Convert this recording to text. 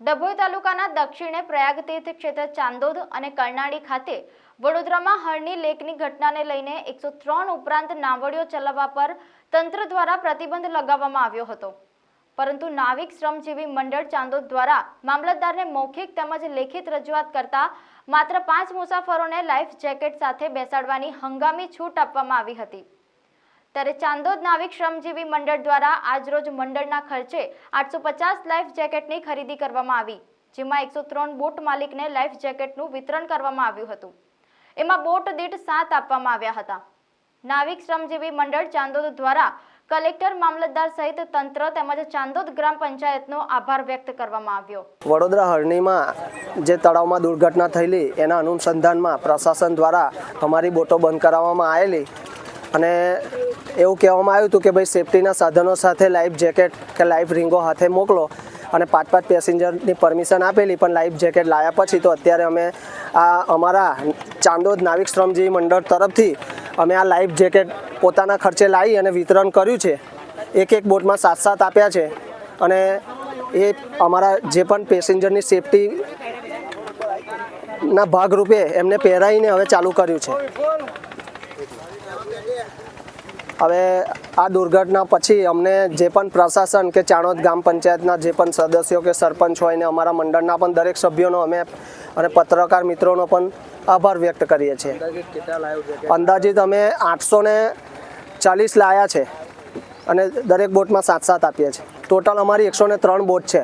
દક્ષિણે પ્રયાગ તીર્થ ક્ષેત્ર ચાંદોદ અને કરનાળી ખાતે વડોદરામાં હરણી લેકની ઘટનાને લઈને એકસો ત્રણ ઉપરાંત નાવડીઓ ચલાવવા પર તંત્ર દ્વારા પ્રતિબંધ લગાવવામાં આવ્યો હતો. પરંતુ નાવિક શ્રમજીવી મંડળ ચાંદોદ દ્વારા મામલતદારને મૌખિક તેમજ લેખિત રજૂઆત કરતા માત્ર પાંચ મુસાફરોને લાઈફ જેકેટ સાથે બેસાડવાની હંગામી છૂટ આપવામાં આવી હતી. ત્યારે ચાંદોદ નાવિક શ્રમજીવી મંડળ દ્વારા આજરોજ મંડળના ખર્ચે આઠસો પચાસ લાઈફ જેકેટની ખરીદી કરવામાં આવી, જેમાં એકસો ત્રણ બોટ માલિકને લાઈફ જેકેટનું વિતરણ કરવામાં આવ્યું હતું. એમાં બોટ દીઠ સાત આપવામાં આવ્યા હતા. નાવિક શ્રમજીવી મંડળ ચાંદોદ દ્વારા કલેક્ટર, મામલતદાર સહિત તંત્ર તેમજ ચાંદોદ ગ્રામ પંચાયતનો આભાર વ્યક્ત કરવામાં આવ્યો. વડોદરા હરણીમાં જે તળાવમાં દુર્ઘટના થયેલી, એના અનુસંધાનમાં પ્રશાસન દ્વારા અમારી બોટો બંધ કરાવવામાં આવેલી અને એવું કહેવામાં આવ્યું હતું કે ભાઈ સેફટીના સાધનો સાથે લાઈફ જેકેટ કે લાઈફ રિંગો હાથે મોકલો અને પાંચ પાંચ પેસેન્જરની પરમિશન આપેલી, પણ લાઈફ જેકેટ લાવ્યા પછી તો અત્યારે અમે આ અમારા ચાંદોદ નાવિક શ્રમજીવી મંડળ તરફથી અમે આ લાઈફ જેકેટ પોતાના ખર્ચે લાવી અને વિતરણ કર્યું છે. એક એક બોટમાં સાત સાત આપ્યા છે અને એ અમારા જે પણ પેસેન્જરની સેફટી ના ભાગરૂપે એમને પહેરાવીને હવે ચાલુ કર્યું છે. હવે આ દુર્ઘટના પછી અમને જે પણ પ્રશાસન કે ચાણોદ ગામ પંચાયતના જે પણ સદસ્યો કે સરપંચ હોય ને અમારા મંડળના પણ દરેક સભ્યોનો અમે અને પત્રકાર મિત્રોનો પણ આભાર વ્યક્ત કરીએ છીએ. અંદાજિત અમે આઠસો ને ચાલીસ લાયા છે અને દરેક બોટમાં સાત સાત આપીએ છીએ. ટોટલ અમારી એકસો ને ત્રણ બોટ છે.